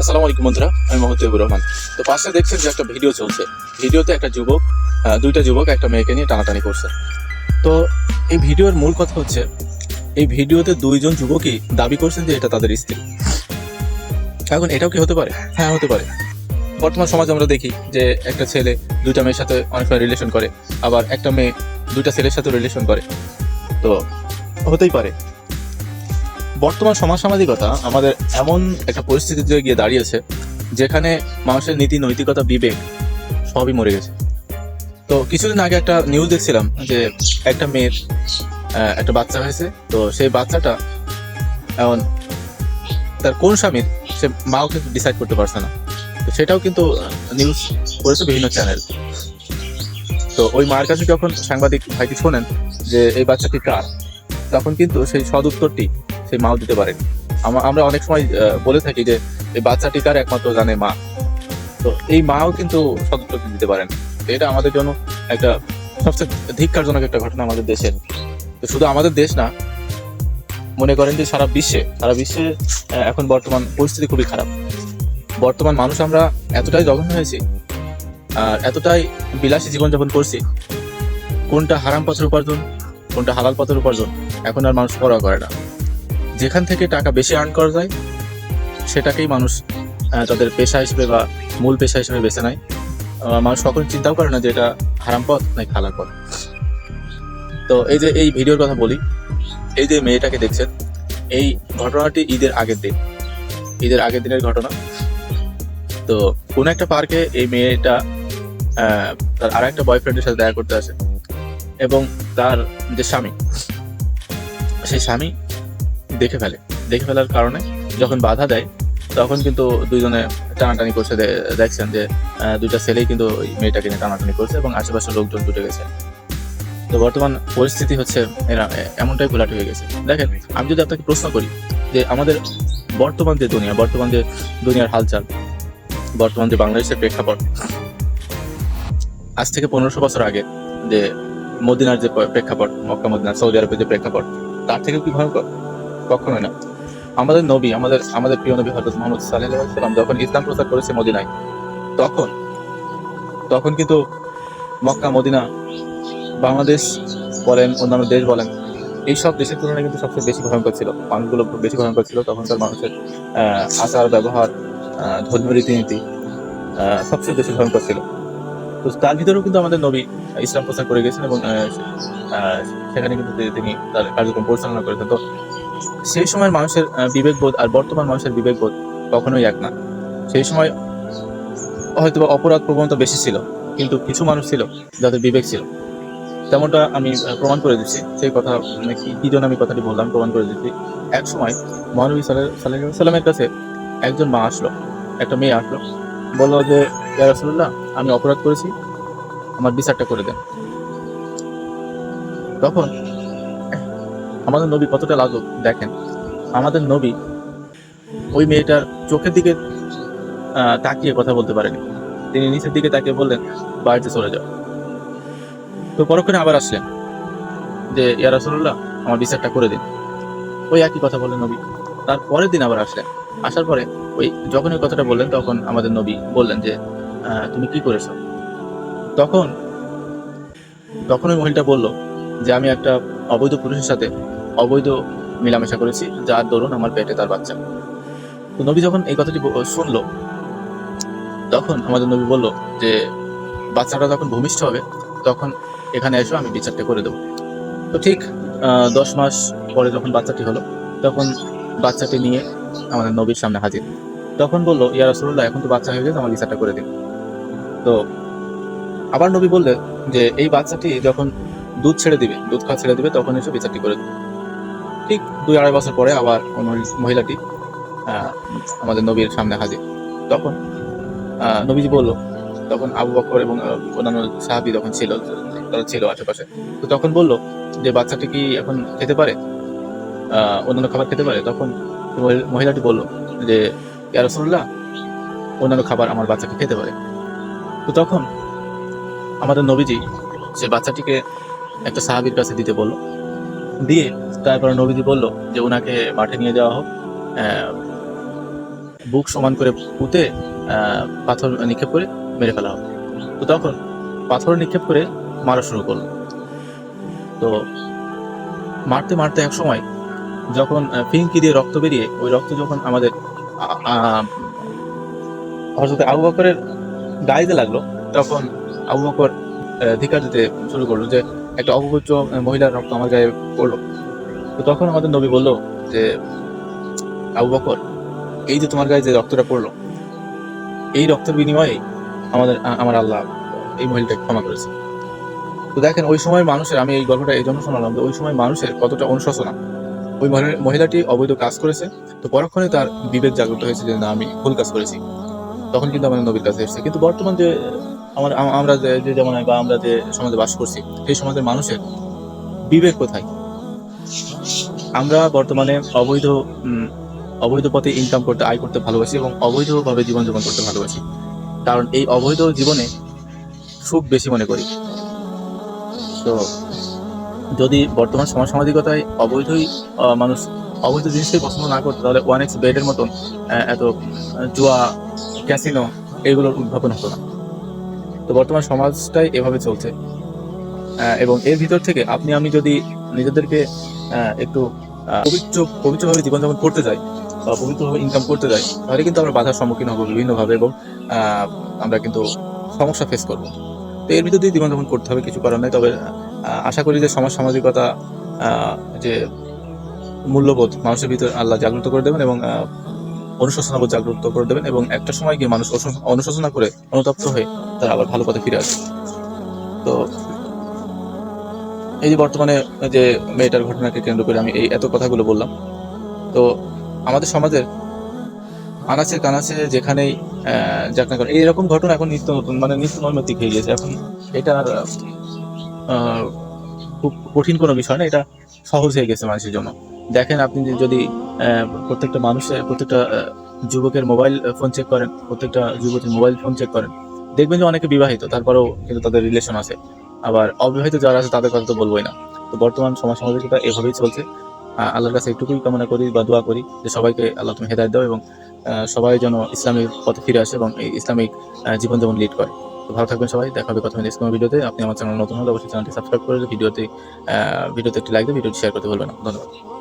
আসসালামু আলাইকুম বন্ধুরা, আমি মোহাম্মদ তৈবুর রহমান। তো পাশে দেখছেন যে একটা ভিডিও চলছে। ভিডিওতে একটা যুবক দুইটা যুবক একটা মেয়েকে নিয়ে টানাটানি করছে। তো এই ভিডিওর মূল কথা হচ্ছে, এই ভিডিওতে দুইজন যুবকই দাবি করছেন যে এটা তাদের স্ত্রী। এখন এটাও কি হতে পারে? হ্যাঁ হতে পারে। বর্তমান সমাজে আমরা দেখি যে একটা ছেলে দুইটা মেয়ের সাথে অনেক সময় রিলেশন করে, আবার একটা মেয়ে দুইটা ছেলের সাথে রিলেশন করে। তো হতেই পারে। বর্তমান সমাজ সামাজিকতা আমাদের এমন একটা পরিস্থিতিতে গিয়ে দাঁড়িয়েছে, যেখানে মানুষের নীতি, নৈতিকতা, বিবেক সবই মরে গেছে। তো কিছুদিন আগে একটা নিউজ দেখছিলাম যে একটা মেয়ের একটা বাচ্চা হয়েছে। তো সেই বাচ্চাটা এখন তার কোন স্বামীর, সে মাও কিন্তু ডিসাইড করতে পারছে না। তো সেটাও কিন্তু নিউজ করেছে বিভিন্ন চ্যানেল তো ওই মার কাছে যখন সাংবাদিক ভাইটি শোনেন যে এই বাচ্চাটি কার, তখন কিন্তু সেই সদ উত্তরটি সেই মাও দিতে পারেনি। আমা- আমরা অনেক সময় বলে থাকি যে এই বাচ্চাটি কার একমাত্র জানে মা। তো এই মাও কিন্তু সদ দিতে পারেন। এটা আমাদের জন্য একটা সবচেয়ে ধিক্কারজনক একটা ঘটনা আমাদের দেশের। তো শুধু আমাদের দেশ না, মনে করেন যে সারা বিশ্বে সারা বিশ্বে এখন বর্তমান পরিস্থিতি খুবই খারাপ। বর্তমান মানুষ আমরা এতটাই জঘন্য হয়েছি, আর এতটাই বিলাসী জীবনযাপন করছি, কোনটা হারাম পথের উপার্জন, কোনটা হালাল পথের উপার্জন, এখন আর মানুষ পরোয়া করে না। যেখান থেকে টাকা বেশি আর্ন করা যায়, সেটাকেই মানুষ তাদের পেশা হিসেবে বা মূল পেশা হিসেবে বেছে নেয়। মানুষ কখন চিন্তাও করে না যে এটা হারাম পথ নাকি হালাল পথ। তো এই যে এই ভিডিওর কথা বলি, এই যে মেয়েটাকে দেখছেন, এই ঘটনাটি ঈদের আগের দিন, ঈদের আগের দিনের ঘটনা। তো কোন একটা পার্কে এই মেয়েটা তার আর একটা বয়ফ্রেন্ডের সাথে দেখা করতে আসে এবং তার যে স্বামী, সেই স্বামী দেখে ফেলে। দেখে ফেলার কারণে যখন বাধা দেয়, তখন কিন্তু দুইজনে টানাটানি করছে। দেখছেন যে দুইটা ছেলেই কিন্তু ওই মেয়েটাকে নিয়ে টানাটানি করছে এবং আশেপাশের লোকজন ছুটে গেছে। তো বর্তমান পরিস্থিতি হচ্ছে এরা এমনটাই ঘোলাট হয়ে গেছে। দেখেন, আমি যদি আপনাকে প্রশ্ন করি যে আমাদের বর্তমান যে দুনিয়া, বর্তমান যে দুনিয়ার হালচাল, বর্তমান যে বাংলাদেশের প্রেক্ষাপট, আজ থেকে পনেরোশো বছর আগে যে মদিনার যে প্রেক্ষাপট, মক্কা, মদিনা, সৌদি আরবের যে প্রেক্ষাপট, তার থেকেও কি ভয়ঙ্কর? কখনোই না। আমাদের নবী, আমাদের আমাদের প্রিয় নবী হজরত মোহাম্মদ সাল্লাম যখন ইসলাম প্রচার করেছে মদিনায়, তখন তখন কিন্তু মক্কা, মদিনা, বাংলাদেশ বলেন, অন্যান্য দেশ বলেন এই সব দেশের তুলনায় কিন্তু সবচেয়ে বেশি ভয়ঙ্কর ছিল। মানুষগুলো বেশি ভয়ঙ্কর ছিল। তখনকার মানুষের আচার, ব্যবহার ধর্মীয় রীতিনীতি সবচেয়ে বেশি ভয়ঙ্কর ছিল। তো তার ভিতরেও কিন্তু আমাদের নবী ইসলাম প্রচার করে গেছেন এবং সেখানে কিন্তু তিনি তার কার্যক্রম পরিচালনা করেছেন। তো সেই সময় মানুষের বিবেকবোধ আর বর্তমান মানুষের বিবেকবোধ কখনোই এক না। সেই সময় হয়তো অপরাধ প্রবণতা বেশি ছিল, কিন্তু কিছু মানুষ ছিল যাদের বিবেক ছিল। তেমনটা আমি প্রমাণ করে দিচ্ছি। সেই কথা মানে কি জন্য আমি কথাটি বললাম, প্রমাণ করে দিচ্ছি। এক সময় মহানবী সাল্লাহ সাল্লামের কাছে একজন মা আসলো, একটা মেয়ে আসলো। বলল যে রাসূলুল্লাহ, আমি অপরাধ করেছি, আমার বিচারটা করে দেন। তখন আমাদের নবী কতটা লাজুক দেখেন। আমাদের নবী ওই মেয়েটার চোখের দিকে তাকিয়ে কথা বলতে পারেনি। তিনি নিচের দিকে তাকিয়ে বললেন, বাড়িতে চলে যাও। তো পরক্ষণে আবার আসলেন যে, ইয়া রাসূলুল্লাহ, আমার বিচারটা করে দিন। ওই একই কথা বললেন নবী। তার পরের দিন আবার আসলেন। আসার পরে ওই যখন ওই কথাটা বললেন, তখন আমাদের নবী বললেন যে তুমি কি করেছ? তখন তখন ওই মহিলাটা বলল যে, আমি একটা অবৈধ পুরুষের সাথে অবৈধ মেলামেশা করেছি যার দরুন আমার পেটে তার বাচ্চা। তো নবী যখন এই কথাটি শুনলো, তখন আমাদের নবী বলল যে, বাচ্চাটা যখন ভূমিষ্ঠ হবে, তখন এখানে এসো, আমি বিচারটা করে দেবো। তো ঠিক দশ মাস পরে যখন বাচ্চাটি হলো, তখন বাচ্চাটি নিয়ে আমাদের নবীর সামনে হাজির। তখন বলল, ইয়া রাসূলুল্লাহ, এখন তো বাচ্চা হয়ে গেছে, আমার বিচারটা করে দিন। তো আবার নবী বললেন যে, এই বাচ্চাটি যখন দুধ ছেড়ে দিবে, দুধ খাওয়া ছেড়ে দিবে, তখন এসে বিচারটি করে দেবে। ঠিক দুই আড়াই বছর পরে আবার ওই মহিলাটি আমাদের নবীর সামনে হাজির। তখন নবীজি বলল, তখন আবু বকর এবং অন্যান্য সাহাবি তখন ছিল, তারা ছিল আশেপাশে। তো তখন বলল যে, বাচ্চাটি কি এখন খেতে পারে? অন্যান্য খাবার খেতে পারে? তখন মহি- মহিলাটি বলল যে, ইয়া রাসূলুল্লাহ, অন্যান্য খাবার আমার বাচ্চাকে খেতে পারে। তো তখন আমাদের নবীজি সে বাচ্চাটিকে একটা সাহাবির কাছে দিতে বলল। দিয়ে তারপরে নবীজি বলল যে ওনাকে মাঠে নিয়ে যাওয়া হোক। বুক সমান করে পুঁতে পাথর নিক্ষেপ করে মেরে ফেলা হোক। তো তখন পাথর নিক্ষেপ করে মারা শুরু করল। তো মারতে মারতে এক সময় যখন ফিঙ্কি দিয়ে রক্ত বেরিয়ে ওই রক্ত যখন আমাদের হজরত আবু বকরের গাইতে লাগল তখন আবু বকর আহ, ধিক্কার দিতে শুরু করল যে একটা অপবিত্র মহিলার রক্ত আমার গায়ে পড়ল। তো তখন আমাদের নবী বলল যে, আবু বকর, এই যে তোমার গায়ে যে রক্তটা পড়ল, এই রক্তের বিনিময়ে আমাদের, আমার আল্লাহ এই মহিলাটাকে ক্ষমা করেছে তো দেখেন, ওই সময় মানুষের, আমি এই গল্পটা এই জন্য শোনালাম যে, ওই সময় মানুষের কতটা অনুশোচনা ওই মহিলা- মহিলাটি অবৈধ কাজ করেছে, তো পরক্ষণে তার বিবেক জাগ্রত হয়েছে যে, না, আমি ভুল কাজ করেছি। তখন কিন্তু আমাদের নবীর কাছে এসেছে। কিন্তু বর্তমান যে আমার আমরা যে যেমন বা আমরা যে সমাজে বাস করছি, সেই সমাজের মানুষের বিবেক কোথায়? আমরা বর্তমানে অবৈধ অবৈধ পথে ইনকাম করতে, আয় করতে ভালোবাসি এবং অবৈধভাবে জীবনযাপন করতে ভালোবাসি। কারণ এই অবৈধ জীবনে সুখ বেশি মনে করি। তো যদি বর্তমান সমাজ সামাজিকতায় অবৈধই মানুষ অবৈধ জিনিসটাই পছন্দ না করতো, তাহলে ওয়ান এক্স বেডের মতন এত জুয়া ক্যাসিনো এগুলোর উদ্ভাবন হতো না। তো বর্তমান সমাজটাই এভাবে চলছে। এবং এর ভিতর থেকে আপনি, আমি যদি নিজেদেরকে একটু পবিত্র, পবিত্রভাবে জীবনযাপন করতে যাই বা পবিত্রভাবে ইনকাম করতে যাই, তাহলে কিন্তু আমরা বাধার সম্মুখীন হব বিভিন্নভাবে এবং আমরা কিন্তু সমস্যা ফেস করব। তো এর ভিতর দিয়ে জীবনযাপন করতে হবে, কিছু নাই। তবে আশা করি যে সমাজ সামাজিকতা যে মূল্যবোধ মানুষের ভিতর আল্লাহ জাগ্রত করে দেবেন এবং অনুশোচনাবোধ জাগ্রত করে দেবেন এবং একটা সময় গিয়ে মানুষ অনুশোচনা করে অনুতপ্ত হয়ে তারা আবার ভালো পথে ফিরে আসবে। তো এই যে বর্তমানে যে মেয়েটার ঘটনাকে কেন্দ্র করে আমি এই এত কথাগুলো বললাম, তো আমাদের সমাজের আনাচে কানাচে যেখানেই যাক না কেন, এইরকম ঘটনা এখন নিত্য নতুন মানে নিত্য নৈমিত্তিক হয়ে গেছে এখন এটা খুব কঠিন কোনো বিষয় না, এটা সহজ হয়ে গেছে মানুষের জন্য। দেখেন আপনি যদি প্রত্যেকটা মানুষের প্রত্যেকটা যুবকের মোবাইল ফোন চেক করেন, প্রত্যেকটা যুবকের মোবাইল ফোন চেক করেন, দেখবেন যে অনেকে বিবাহিত, তারপরেও কিন্তু তাদের রিলেশন আছে। আবার অবিবাহিত যারা আছে, তাদের কথা তো বলবোই না। তো বর্তমান সমাজ সামাজিকতা এভাবেই চলছে। আল্লাহর কাছে একটুকুই কামনা করি বা দোয়া করি যে সবাইকে আল্লাহ তুমি হেদায়ত দাও এবং সবাই যেন ইসলামিক পথে ফিরে আসে এবং এই ইসলামিক জীবনযাপন লিড করে। তো ভালো থাকবেন সবাই। দেখা হবে কথা নেক্সট ভিডিওতে আপনি আমার চ্যানেল নতুন হলে অবশ্যই চ্যানেলটি সাবস্ক্রাইব করে ভিডিওতে ভিডিওতে একটি লাইক দিয়ে ভিডিওটি শেয়ার করতে ভুলবেন না। ধন্যবাদ।